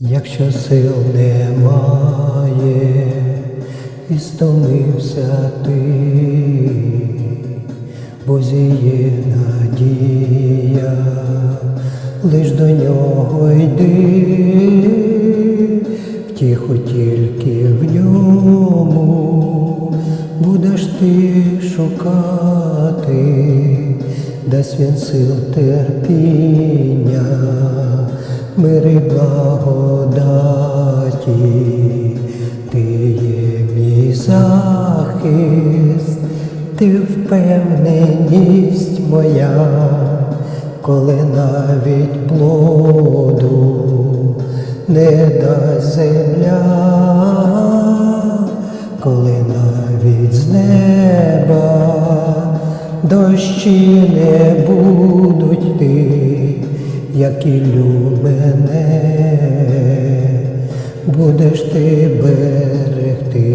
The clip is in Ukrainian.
Якщо сил немає, і стомився ти, бо зіє надія, лиш до нього йди, втіху тільки в ньому будеш ти шукати, дасть він сил терпіння, мири благодаті, ти є мій захист, ти впевненість моя, коли навіть плоду не дасть земля, коли навіть з неба дощі не як і мене, будеш ти берегти.